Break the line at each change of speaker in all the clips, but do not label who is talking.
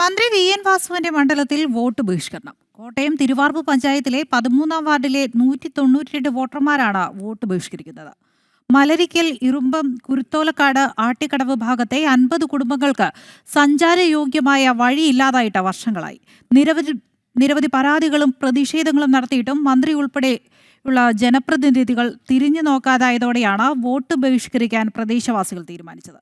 മന്ത്രി V N വാസുവിന്റെ മണ്ഡലത്തിൽ vote ബഹിഷ്കരണം. Kottayam Thiruvarppu പഞ്ചായത്തിലെ പതിമൂന്നാം വാർഡിലെ നൂറ്റി തൊണ്ണൂറ്റിരണ്ട് വോട്ടർമാരാണ് വോട്ട് ബഹിഷ്കരിക്കുന്നത്. മലരിക്കൽ ഇറുമ്പം കുരുത്തോലക്കാട് ആട്ടിക്കടവ് ഭാഗത്തെ അൻപത് കുടുംബങ്ങൾക്ക് സഞ്ചാരയോഗ്യമായ വഴിയില്ലാതായിട്ട് വർഷങ്ങളായി. നിരവധി നിരവധി പരാതികളും പ്രതിഷേധങ്ങളും നടത്തിയിട്ടും മന്ത്രി ഉൾപ്പെടെയുള്ള ജനപ്രതിനിധികൾ തിരിഞ്ഞു നോക്കാതായതോടെയാണ് വോട്ട് ബഹിഷ്കരിക്കാൻ പ്രദേശവാസികൾ തീരുമാനിച്ചത്.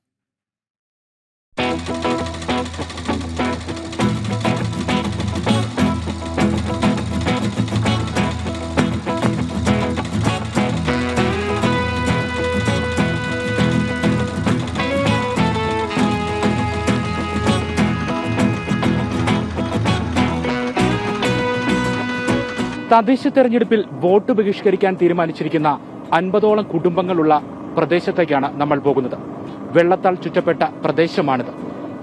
തദ്ദേശ തെരഞ്ഞെടുപ്പിൽ വോട്ട് ബഹിഷ്കരിക്കാൻ തീരുമാനിച്ചിരിക്കുന്ന അൻപതോളം കുടുംബങ്ങളുള്ള പ്രദേശത്തേക്കാണ് നമ്മൾ പോകുന്നത്. വെള്ളത്താൽ ചുറ്റപ്പെട്ട പ്രദേശമാണിത്.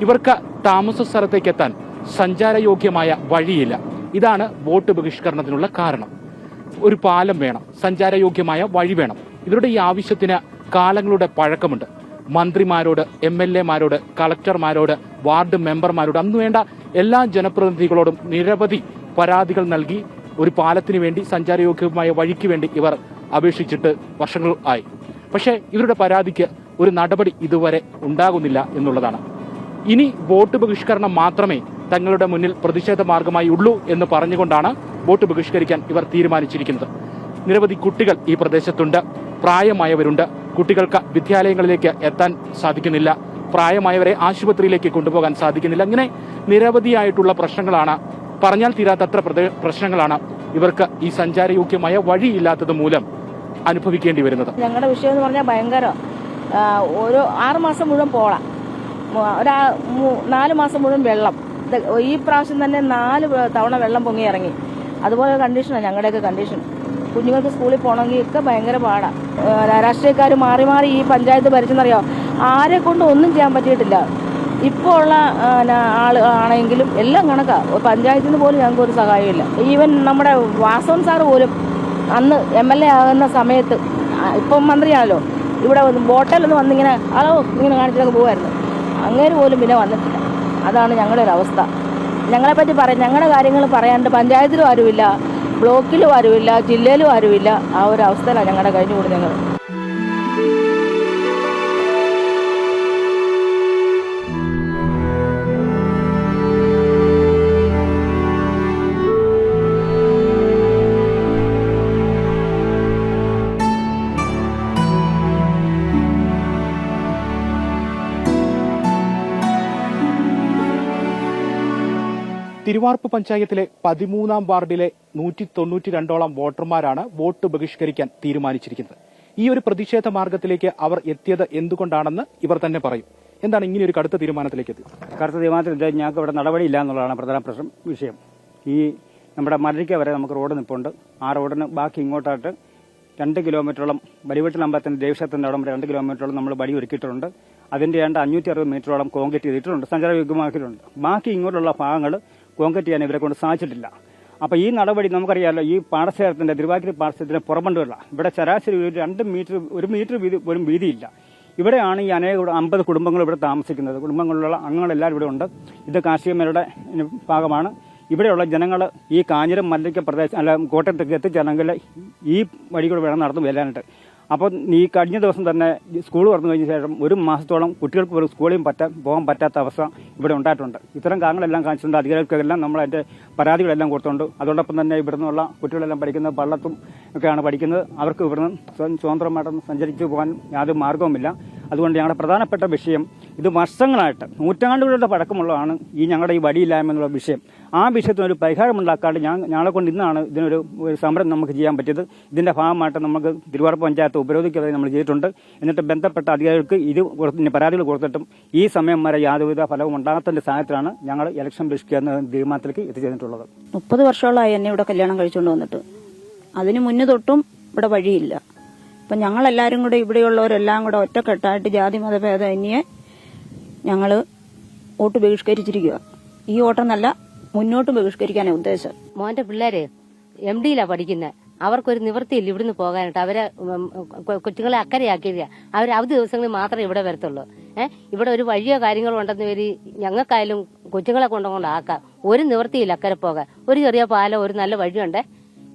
ഇവർക്ക് താമസ സ്ഥലത്തേക്ക് എത്താൻ സഞ്ചാരയോഗ്യമായ വഴിയില്ല. ഇതാണ് വോട്ട് ബഹിഷ്കരണത്തിനുള്ള കാരണം. ഒരു പാലം വേണം സഞ്ചാരയോഗ്യമായ വഴി വേണം. ഇവരുടെ ഈ ആവശ്യത്തിന് കാലങ്ങളുടെ പഴക്കമുണ്ട്. മന്ത്രിമാരോട് എം എൽ എമാരോട് കളക്ടർമാരോട് വാർഡ് മെമ്പർമാരോട് അന്ന് വേണ്ട എല്ലാ ജനപ്രതിനിധികളോടും നിരവധി പരാതികൾ നൽകി ഒരു പാലത്തിന് വേണ്ടി സഞ്ചാരയോഗ്യമായ വഴിക്ക് വേണ്ടി ഇവർ അപേക്ഷിച്ചിട്ട് വർഷങ്ങൾ ആയി. പക്ഷേ ഇവരുടെ പരാതിക്ക് ഒരു നടപടി ഇതുവരെ ഉണ്ടാകുന്നില്ല എന്നുള്ളതാണ്. ഇനി വോട്ട് ബഹിഷ്കരണം മാത്രമേ തങ്ങളുടെ മുന്നിൽ പ്രതിഷേധ മാർഗമായി ഉള്ളൂ എന്ന് പറഞ്ഞുകൊണ്ടാണ് വോട്ട് ബഹിഷ്കരിക്കാൻ ഇവർ തീരുമാനിച്ചിരിക്കുന്നത്. നിരവധി കുട്ടികൾ ഈ പ്രദേശത്തുണ്ട്. പ്രായമായവരുണ്ട്. കുട്ടികൾക്ക് വിദ്യാലയങ്ങളിലേക്ക് എത്താൻ സാധിക്കുന്നില്ല. പ്രായമായവരെ ആശുപത്രിയിലേക്ക് കൊണ്ടുപോകാൻ സാധിക്കുന്നില്ല. അങ്ങനെ നിരവധിയായിട്ടുള്ള പ്രശ്നങ്ങളാണ് പറഞ്ഞാൽ തീരാത്തത്ര പ്രശ്നങ്ങളാണ് ഇവർക്ക് ഈ സഞ്ചാരയോഗ്യമായ വഴിയില്ലാത്തത് മൂലം അനുഭവിക്കേണ്ടി വരുന്നത്.
ഞങ്ങളുടെ വിഷയം എന്ന് പറഞ്ഞാൽ ഭയങ്കര ഒരു ആറ് മാസം മുഴുവൻ പോളാം. ഒരാ നാല് മാസം മുഴുവൻ വെള്ളം. ഈ പ്രാവശ്യം തന്നെ നാല് തവണ വെള്ളം പൊങ്ങി ഇറങ്ങി. അതുപോലെ കണ്ടീഷനാണ് ഞങ്ങളുടെയൊക്കെ കണ്ടീഷൻ കുഞ്ഞുങ്ങൾക്ക് സ്കൂളിൽ പോകണമെങ്കിൽ ഒക്കെ ഭയങ്കര പാടാണ് രാഷ്ട്രീയക്കാർ മാറി മാറി ഈ പഞ്ചായത്ത് ഭരിച്ചെന്നറിയോ? ആരെ കൊണ്ട് ഒന്നും ചെയ്യാൻ പറ്റിയിട്ടില്ല. ഇപ്പോൾ ഉള്ള ആൾ ആണെങ്കിലും എല്ലാം കണക്കാണ് പഞ്ചായത്തിൽ നിന്ന് പോലും ഞങ്ങൾക്ക് ഒരു സഹായമില്ല ഈവൻ നമ്മുടെ വാസവൻ സാറ് പോലും അന്ന് എം എൽ എ ആകുന്ന സമയത്ത് ഇപ്പം മന്ത്രിയാണല്ലോ. ഇവിടെ വന്ന് ബോട്ടലൊന്ന് വന്നിങ്ങനെ ഹലോ ഇങ്ങനെ കാണിച്ചിട്ടൊക്കെ പോകുമായിരുന്നു അങ്ങനെ പോലും പിന്നെ വന്നിട്ടില്ല. അതാണ് ഞങ്ങളുടെ ഒരു അവസ്ഥ. ഞങ്ങളെപ്പറ്റി പറയാം ഞങ്ങളുടെ കാര്യങ്ങൾ പറയാണ്ട് പഞ്ചായത്തിലും ആരുമില്ല ബ്ലോക്കിലും ആരുമില്ല ജില്ലയിലും ആരുമില്ല. ആ ഒരു അവസ്ഥയിലാണ് ഞങ്ങളുടെ കഴിഞ്ഞുകൂടി ഞങ്ങൾ.
തിരുവാർപ്പ് പഞ്ചായത്തിലെ പതിമൂന്നാം വാർഡിലെ നൂറ്റി തൊണ്ണൂറ്റി രണ്ടോളം വോട്ടർമാരാണ് വോട്ട് ബഹിഷ്കരിക്കാൻ തീരുമാനിച്ചിരിക്കുന്നത്. ഈ ഒരു പ്രതിഷേധ മാർഗത്തിലേക്ക് അവർ എത്തിയത് എന്തുകൊണ്ടാണെന്ന് ഇവർ തന്നെ പറയും. എന്താണ് ഇങ്ങനെ ഒരു കടുത്ത തീരുമാനത്തിലേക്ക് എത്തിയത്?
കടുത്ത തീരുമാനത്തിൽ ഞങ്ങൾക്ക് ഇവിടെ നടപടിയില്ല എന്നുള്ളതാണ് പ്രധാന പ്രശ്നം വിഷയം. ഈ നമ്മുടെ മരടിക്ക വരെ നമുക്ക് റോഡ് നിൽപ്പുണ്ട് ആ റോഡിന് ബാക്കി ഇങ്ങോട്ടായിട്ട് രണ്ട് കിലോമീറ്ററോളം ബലിവെട്ടിൽ അമ്പലത്തിന്റെ ദേവക്ഷേത്രത്തിന്റെ അവിടെ രണ്ട് കിലോമീറ്ററോളം നമ്മൾ വടി ഒരുക്കിയിട്ടുണ്ട്. അതിന്റെ ഏണ്ട അഞ്ഞൂറ്റി അറുപത് മീറ്ററോളം കോൺക്രീറ്റ് ചെയ്തിട്ടുണ്ട് സഞ്ചാരയോഗ്യമാക്കിയിട്ടുണ്ട് ബാക്കി ഇങ്ങോട്ടുള്ള ഭാഗങ്ങൾ കോൺക്രീറ്റ് ചെയ്യാൻ ഇവരെ കൊണ്ട് സാധിച്ചിട്ടില്ല. അപ്പോൾ ഈ നടപടി നമുക്കറിയാമല്ലോ ഈ പാടശേഖരത്തിന്റെ തിരുവാതിരി പാടശേഖരത്തിന്റെ പുറമണ്ടുള്ള ഇവിടെ ശരാശരി ഒരു രണ്ട് മീറ്റർ ഒരു മീറ്റർ വീതി പോലും വീതിയില്ല. ഇവിടെയാണ് ഈ അനേക അമ്പത് കുടുംബങ്ങൾ ഇവിടെ താമസിക്കുന്നത്. കുടുംബങ്ങളിലുള്ള അംഗങ്ങളെല്ലാവരും ഇവിടെ ഉണ്ട്. ഇത് കാർഷിക മേഖലയുടെ ഭാഗമാണ്. ഇവിടെയുള്ള ജനങ്ങൾ ഈ കാഞ്ഞിരം മല്ലിക്ക പ്രദേശം അല്ല കോട്ടയത്തേക്ക് എത്തിച്ചേരണമെങ്കിൽ ഈ വഴി കൂടെ വേണം നടന്നു വരാനായിട്ട്. അപ്പോൾ ഈ കഴിഞ്ഞ ദിവസം തന്നെ സ്കൂൾ തുറന്നു കഴിഞ്ഞ ശേഷം ഒരു മാസത്തോളം കുട്ടികൾക്ക് വെറും സ്കൂളിൽ പറ്റാൻ പോകാൻ പറ്റാത്ത അവസ്ഥ ഇവിടെ ഉണ്ടായിട്ടുണ്ട്. ഇത്തരം കാര്യങ്ങളെല്ലാം കാണിച്ചിട്ടുണ്ട്. അധികാരികൾക്കെല്ലാം നമ്മൾ അതിന്റെ പരാതികളെല്ലാം കൊടുത്തുണ്ട്. അതോടൊപ്പം തന്നെ ഇവിടെ നിന്നുള്ള കുട്ടികളെല്ലാം പഠിക്കുന്നത് പള്ളത്തും ഒക്കെയാണ് പഠിക്കുന്നത്. അവർക്ക് ഇവിടുന്ന് സ്വതന്ത്രമായിട്ടൊന്നും സ്വതന്ത്രമായിട്ട് സഞ്ചരിച്ചു പോകാൻ യാതൊരു മാർഗവുമില്ല അതുകൊണ്ട് ഞങ്ങളുടെ പ്രധാനപ്പെട്ട വിഷയം ഇത് വർഷങ്ങളായിട്ട് നൂറ്റാണ്ടുകളുടെ പഴക്കമുള്ളതാണ് ഈ ഞങ്ങളുടെ ഈ വടിയില്ലായ്മ എന്നുള്ള വിഷയം. ആ വിഷയത്തിനൊരു പരിഹാരമുണ്ടാക്കാണ്ട് ഞാൻ ഞങ്ങളെ കൊണ്ട് ഇന്നാണ് ഇതിനൊരു ഒരു സമരം നമുക്ക് ചെയ്യാൻ പറ്റിയത്. ഇതിന്റെ ഭാഗമായിട്ട് നമുക്ക് തിരുവാറ പഞ്ചായത്ത് ഉപരോധിക്കാതെ നമ്മൾ ചെയ്തിട്ടുണ്ട്. എന്നിട്ട് ബന്ധപ്പെട്ട അധികാരികൾക്ക് ഇത് പരാതികൾ കൊടുത്തിട്ടും ഈ സമയം വരെ യാതൊരുവിധ ഫലവും ഉണ്ടാകാത്തതിന്റെ സാഹചര്യത്തിലാണ് ഞങ്ങൾ ഇലക്ഷൻ ബഹിഷ്കരിക്കുക എന്ന തീരുമാനത്തിലേക്ക് എത്തിച്ചേർന്നിട്ടുള്ളത്.
മുപ്പത് വർഷമുള്ള എന്നെ ഇവിടെ കല്യാണം കഴിച്ചുകൊണ്ട് വന്നിട്ട്. അതിന് മുന്നേ തൊട്ടും ഇവിടെ വഴിയില്ല. അപ്പം ഞങ്ങളെല്ലാവരും കൂടെ ഇവിടെയുള്ളവരെല്ലാം കൂടെ ഒറ്റക്കെട്ടായിട്ട് ജാതി മതഭേദമന്യേ ഞങ്ങൾ വോട്ട് ബഹിഷ്കരിച്ചിരിക്കുക ഈ വോട്ടെന്നല്ല മുന്നോട്ട് ബഹിഷ്കരിക്കാനാണ് ഉദ്ദേശം.
മോന്റെ പിള്ളേരെ എം ഡിയിലാ പഠിക്കുന്നത് അവർക്കൊരു നിവൃത്തിയില്ല ഇവിടുന്ന് പോകാനായിട്ട്. അവരെ കൊച്ചുങ്ങളെ അക്കരയാക്കിയില്ല അവർ അവധി ദിവസങ്ങളിൽ മാത്രമേ ഇവിടെ വരത്തുള്ളൂ. ഏഹ് ഇവിടെ ഒരു വഴിയോ കാര്യങ്ങളോ ഉണ്ടെന്ന് വരി ഞങ്ങൾക്കായാലും കൊച്ചുങ്ങളെ കൊണ്ടുകൊണ്ട് ആക്കാം. ഒരു നിവൃത്തിയില്ല അക്കരെ പോകാൻ. ഒരു ചെറിയ പാലോ ഒരു നല്ല വഴിയുണ്ട്?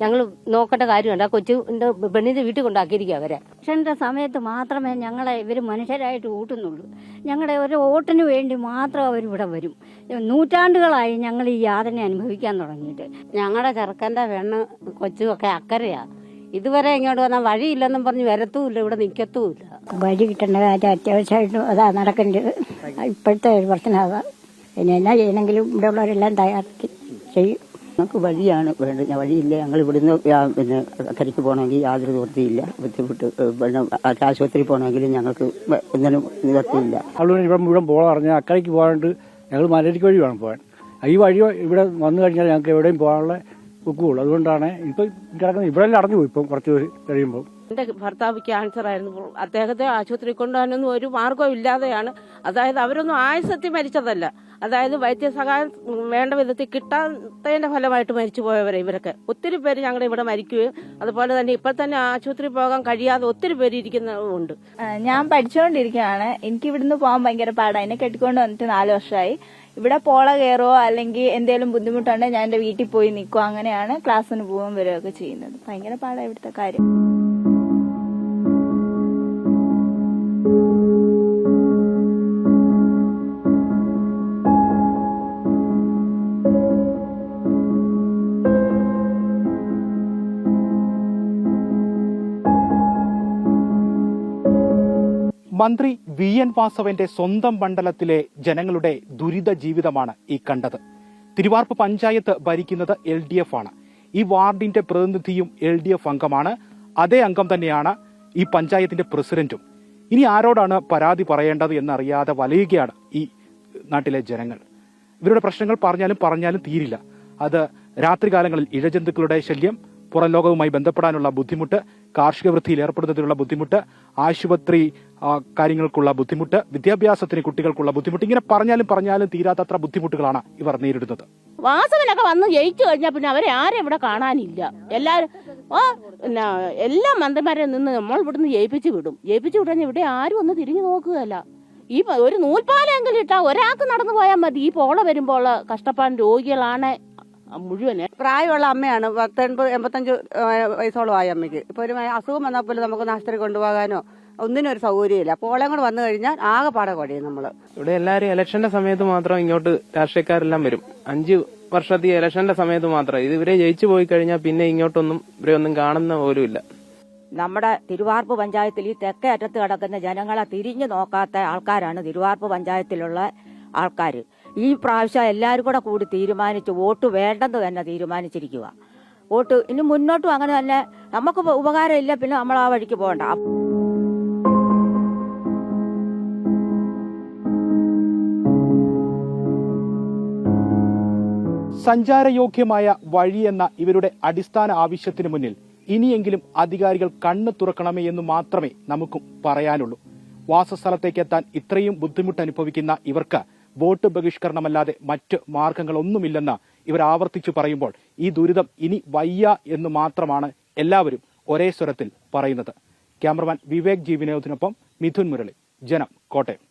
ഞങ്ങൾ നോക്കേണ്ട കാര്യമുണ്ട്. ആ കൊച്ചിന്റെ പെണ്ണിന്റെ വീട്ടിൽ കൊണ്ടാക്കിയിരിക്കുക അവരെ.
ഇലക്ഷന്റെ സമയത്ത് മാത്രമേ ഞങ്ങളെ ഇവർ മനുഷ്യരായിട്ട് കൂട്ടുന്നുള്ളൂ. ഞങ്ങളുടെ ഒരു വോട്ടിന് വേണ്ടി മാത്രം അവരിവിടെ വരും. നൂറ്റാണ്ടുകളായി ഞങ്ങൾ ഈ യാതന അനുഭവിക്കാൻ തുടങ്ങിയിട്ട്.
ഞങ്ങളുടെ ചെറുക്കന്റെ പെണ്ണ് കൊച്ചുമൊക്കെ അക്കരയാ. ഇതുവരെ ഇങ്ങോട്ട് വന്നാൽ വഴിയില്ലെന്നും പറഞ്ഞ് വരത്തുമില്ല ഇവിടെ നിൽക്കത്തുമില്ല
വഴി കിട്ടേണ്ട കാര്യം അത്യാവശ്യമായിട്ടും അതാ നടക്കേണ്ടത്. ഇപ്പോഴത്തെ ഒരു പ്രശ്നം അതാ പിന്നെ എന്നാ ചെയ്യണമെങ്കിലും ഇവിടെ ഉള്ളവരെല്ലാം തയ്യാറാക്കി ചെയ്യും.
ഞങ്ങൾക്ക് വഴിയാണ് വേണ്ടത്. ഞാൻ വഴിയില്ല. ഞങ്ങൾ ഇവിടുന്ന് പിന്നെ കരയ്ക്ക് പോകണമെങ്കിൽ യാതൊരു നിവൃത്തിയില്ല. ബുദ്ധിമുട്ട് പിന്നെ ആശുപത്രി പോകണമെങ്കിലും ഞങ്ങൾക്ക് ഒന്നിനും നിവൃത്തിയില്ല.
അവിടെ ഇവിടെ മുഴുവൻ പോകാൻ പറഞ്ഞാൽ അക്കരയ്ക്ക് പോകാണ്ട് ഞങ്ങൾ മലരിക്ക് വഴി വേണം പോകാൻ. ഈ വഴി ഇവിടെ വന്നു കഴിഞ്ഞാൽ ഞങ്ങൾക്ക് എവിടെയും പോകാനുള്ള ഒക്കുള്ളൂ. അതുകൊണ്ടാണ് ഇപ്പം കിടക്കുന്നത്. ഇവിടെ അടഞ്ഞു പോയി ഇപ്പം കുറച്ച് കഴിയുമ്പോൾ.
എന്റെ ഭർത്താവ് ക്യാൻസർ ആയിരുന്നു. അദ്ദേഹത്തെ ആശുപത്രി കൊണ്ടുപോകാനൊന്നും ഒരു മാർഗവും ഇല്ലാതെയാണ്. അതായത് അവരൊന്നും ആയുസത്തിൽ മരിച്ചതല്ല. അതായത് വൈദ്യസഹായം വേണ്ട വിധത്തിൽ കിട്ടാത്തതിന്റെ ഫലമായിട്ട് മരിച്ചു പോയവരെ ഇവരൊക്കെ. ഒത്തിരി പേര് ഞങ്ങളുടെ ഇവിടെ മരിക്കുകയും അതുപോലെ തന്നെ ഇപ്പൊ തന്നെ ആശുപത്രി പോകാൻ കഴിയാതെ ഒത്തിരി പേര് ഇരിക്കുന്നതുണ്ട്
ഞാൻ പഠിച്ചുകൊണ്ടിരിക്കുകയാണ് എനിക്ക് ഇവിടുന്ന് പോകാൻ ഭയങ്കര പാടാണ് എന്നെ കെട്ടിക്കൊണ്ട് വന്നിട്ട് നാല് വർഷമായി. ഇവിടെ പോള കയറോ അല്ലെങ്കിൽ എന്തെങ്കിലും ബുദ്ധിമുട്ടുണ്ടെങ്കിൽ ഞാൻ എന്റെ വീട്ടിൽ പോയി നിൽക്കുമോ അങ്ങനെയാണ് ക്ലാസ്സിന് പോകാൻ വരികയൊക്കെ ചെയ്യുന്നത്. ഭയങ്കര പാടാണ് ഇവിടുത്തെ കാര്യം.
മന്ത്രി വി എൻ വാസവന്റെ സ്വന്തം മണ്ഡലത്തിലെ ജനങ്ങളുടെ ദുരിത ജീവിതമാണ് ഈ കണ്ടത്. തിരുവാർപ്പ് പഞ്ചായത്ത് ഭരിക്കുന്നത് എൽ ഡി എഫ് ആണ്. ഈ വാർഡിന്റെ പ്രതിനിധിയും എൽ ഡി എഫ് അംഗമാണ്. അതേ അംഗം തന്നെയാണ് ഈ പഞ്ചായത്തിന്റെ പ്രസിഡന്റും. ഇനി ആരോടാണ് പരാതി പറയേണ്ടത് എന്നറിയാതെ വലയുകയാണ് ഈ നാട്ടിലെ ജനങ്ങൾ. ഇവരുടെ പ്രശ്നങ്ങൾ പറഞ്ഞാലും പറഞ്ഞാലും തീരില്ല. അത് രാത്രികാലങ്ങളിൽ ഇഴജന്തുക്കളുടെ ശല്യം പുറം ലോകവുമായി ബന്ധപ്പെടാനുള്ള ബുദ്ധിമുട്ട് കാർഷിക വൃത്തിയിൽ ഏർപ്പെടുന്നതിനുള്ള ബുദ്ധിമുട്ട് ആശുപത്രി കാര്യങ്ങൾക്കുള്ള ബുദ്ധിമുട്ട് വിദ്യാഭ്യാസത്തിന് കുട്ടികൾക്കുള്ള ബുദ്ധിമുട്ട് ഇങ്ങനെ പറഞ്ഞാലും പറഞ്ഞാലും തീരാത്തത്ര ബുദ്ധിമുട്ടുകളാണ് ഇവർ നേരിടുന്നത്.
വാസവനൊക്കെ വന്ന് ജയിച്ചു കഴിഞ്ഞാൽ പിന്നെ അവരെ ആരും ഇവിടെ കാണാനില്ല. എല്ലാവരും ഓ പിന്നെ എല്ലാ മന്ത്രിമാരെ നിന്ന് നമ്മൾ ഇവിടുന്ന് ജയിപ്പിച്ചു വിടും. ജയിപ്പിച്ചു വിടാൻ ഇവിടെ ആരും ഒന്ന് തിരിഞ്ഞു നോക്കുകയല്ല. ഈ ഒരു നൂൽപ്പാലെങ്കിലും ഇട്ടാ ഒരാൾക്ക് നടന്നു പോയാൽ മതി. ഈ പോള വരുമ്പോൾ കഷ്ടപ്പാട് രോഗികളാണ് മുഴുവൻ.
പ്രായമുള്ള അമ്മയാണ് പത്തൊൻപത് എൺപത് എൺപത്തഞ്ച് വയസ്സോളം ആയ അമ്മയ്ക്ക്. ഇപ്പൊ ഒരു അസുഖം വന്നാൽ പോലും നമുക്ക് ആശുപത്രി കൊണ്ടുപോകാനോ ഒന്നിനും ഒരു സൗകര്യമില്ല. പോളയും കൂടെ വന്നു കഴിഞ്ഞാൽ ആകെ പാടെ കുഴയും നമ്മൾ.
ഇവിടെ എല്ലാരും ഇലക്ഷന്റെ സമയത്ത് മാത്രം ഇങ്ങോട്ട് രാഷ്ട്രീയക്കാരെല്ലാം വരും. അഞ്ച് വർഷത്തെ ഇലക്ഷന്റെ സമയത്ത് മാത്രം. ഇത് ഇവരെ ജയിച്ചു പോയി കഴിഞ്ഞാൽ പിന്നെ ഇങ്ങോട്ടൊന്നും ഇവരെ ഒന്നും കാണുന്ന പോലും ഇല്ല.
നമ്മുടെ തിരുവാർപ്പ് പഞ്ചായത്തിൽ ഈ തെക്കേ അറ്റത്ത് കിടക്കുന്ന ജനങ്ങളെ തിരിഞ്ഞു നോക്കാത്ത ആൾക്കാരാണ് തിരുവാർപ്പ് പഞ്ചായത്തിലുള്ള ആൾക്കാർ ഈ പ്രാവശ്യം എല്ലാവരും കൂടെ കൂടി തീരുമാനിച്ച് വോട്ട് വേണ്ടെന്ന് തന്നെ തീരുമാനിച്ചിരിക്കുക വോട്ട് ഇനി മുന്നോട്ടും അങ്ങനെ തന്നെ. നമുക്ക് ഉപകാരമില്ല പിന്നെ നമ്മൾ ആ വഴിക്ക് പോകണ്ട.
സഞ്ചാരയോഗ്യമായ വഴിയെന്ന ഇവരുടെ അടിസ്ഥാന ആവശ്യത്തിന് മുന്നിൽ ഇനിയെങ്കിലും അധികാരികൾ കണ്ണു തുറക്കണമേ എന്ന് മാത്രമേ നമുക്കും പറയാനുള്ളൂ. വാസസ്ഥലത്തേക്ക് എത്താൻ ഇത്രയും ബുദ്ധിമുട്ട് അനുഭവിക്കുന്ന ഇവർക്ക് വോട്ട് ബഹിഷ്കരണമല്ലാതെ മറ്റ് മാർഗങ്ങളൊന്നുമില്ലെന്ന് ഇവർ ആവർത്തിച്ചു പറയുമ്പോൾ ഈ ദുരിതം ഇനി വയ്യ എന്ന് മാത്രമാണ് എല്ലാവരും ഒരേ സ്വരത്തിൽ പറയുന്നത്. ക്യാമറമാൻ വിവേക് ജി വിനോദിനൊപ്പം മിഥുൻ മുരളി. ജനം കോട്ടയം.